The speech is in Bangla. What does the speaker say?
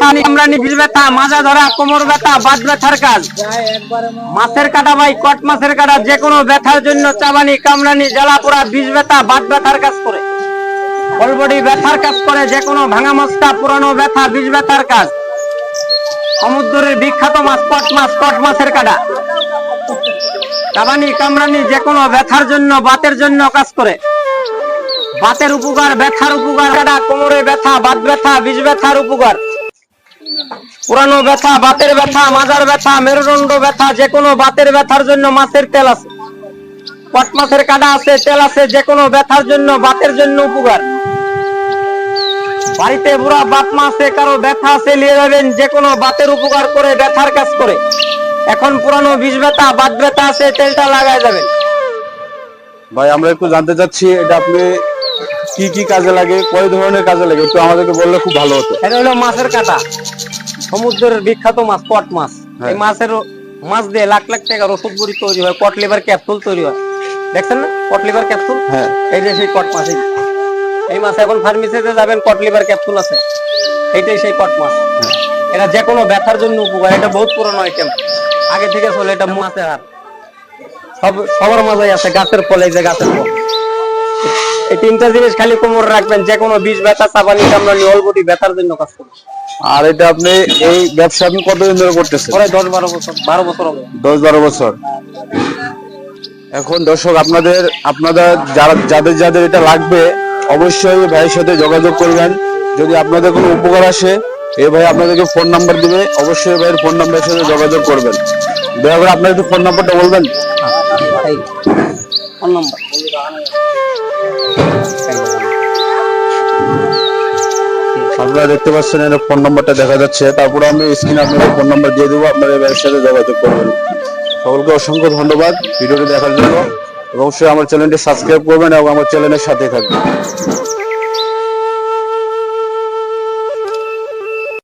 কামড়ানি বিষ ব্যথা, মাজা ধরা, কোমর ব্যথা, বাত ব্যথার কাজ। মাছের কাটা ভাই, কট মাছের কাটা, যে কোনো ব্যথার জন্য চাবানি জ্বালা পোড়া ব্যথা, বাত ব্যথার কাজ করে। অলবডি ব্যথার কাজ করে, যে কোনো ভাঙা পুরানো ব্যথা ব্যথার কাজ। সমুদ্রের বিখ্যাত মাছ, কট মাছ, কট মাছের কাটা। চাবানি, কামড়ানি, যে কোনো ব্যথার জন্য, বাতের জন্য কাজ করে। বাতের উপকার, ব্যথার উপকার, কাটা, কোমরে ব্যথা, বাত ব্যথা, বিষ ব্যথার উপকার। পুরানো ব্যথা, বাতের ব্যথা, মাজার ব্যথা, মেরুদণ্ড ব্যথা যে কোনো বাতের ব্যথার জন্য মাছের তেল আছে। পট মাছের কাটা আছে, তেল আছে যে কোনো ব্যথার জন্য বাতের জন্য উপকার। বাড়িতে বুড়া বাপ, মা আছে, কারও ব্যথা আছে, নিয়ে যাবেন যে কোনো বাতের উপকার করে ব্যথার কাজ করে। এখন পুরানো বিষ ব্যথা, বাত ব্যথা আছে, তেলটা লাগায় যাবেন। ভাই, আমরা একটু জানতে চাচ্ছি, এটা আপনি কি কি কাজে লাগে কয় ধরনের কাজে লাগে একটু আমাদেরকে বললে খুব ভালো হতো। এটা হলো মাছের কাটা। সমুদ্রের বিখ্যাত মাছ পট মাছ। এই মাছের মাছ দিয়ে লাখ লাখ টাকার ওষুধ বড়ি তৈরি হয় কট লিভার ক্যাপসুল তৈরি হয়। দেখছেন না? Cod liver capsule? হ্যাঁ। এই যে সেই কট মাছ এই। এই মাছ এখন ফার্মেসিতে যাবেন কট লিভার ক্যাপসুল আছে। এইটাই সেই কট মাছ। এটা যে কোনো ব্যথার জন্য উপকার এটা বহুত পুরনো আইটেম আগে থেকে চলে এটা মাছের হার সব সবার মাঝেই আছে গাছের ফল এই যে গাছের ফল। এই তিনটা জিনিস খালি কোমর রাখবেন যে কোনো বিষ ব্যথা চাপানি কামড়ানি অলবটি ব্যথার জন্য কাজ করবে আর এটা আপনি এই ব্যবসা আপনি কতদিন ধরে করতেছেন? পরে দশ বারো বছর বারো বছর হবে। দশ বারো বছর। এখন দর্শক আপনাদের আপনাদের যারা যাদের যাদের এটা লাগবে অবশ্যই ভাইয়ের সাথে যোগাযোগ করবেন। যদি আপনাদের কোনো উপকার আসে এই ভাই আপনাদেরকে ফোন নাম্বার দিবে অবশ্যই ভাইয়ের ফোন নাম্বারের সাথে যোগাযোগ করবেন। দয়া করে আপনার একটু ফোন নাম্বারটা বলবেন? Phone number. আপনারা দেখতে পাচ্ছেন এর ফোন নাম্বারটা দেখা যাচ্ছে। তারপরে আমি স্ক্রিন আপনাদের ফোন নাম্বার দিয়ে দেবো, আপনারা এই ব্যবসাতে যোগাযোগ করবেন। সকলকে অসংখ্য ধন্যবাদ ভিডিওটি দেখার জন্য অবশ্যই আমার চ্যানেলটি সাবস্ক্রাইব করবেন এবং আমার চ্যানেলের সাথে থাকবেন।